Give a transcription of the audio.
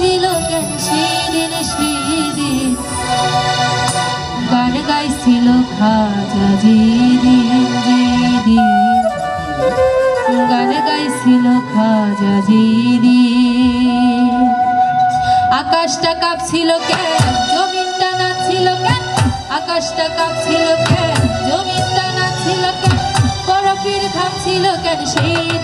ছিল কেন সেই দিন সেই দিন গান গাইছিল খাজা যেদিন যেদিন। গান গাইছিল খাজা যেদিন। আকাশটা কাঁপছিল কেন? জমিনটা নাচছিল কেন? আকাশটা কাঁপছিল কেন? জমিনটা নাচছিল কেন? বরফের থামছিল কেন? সেই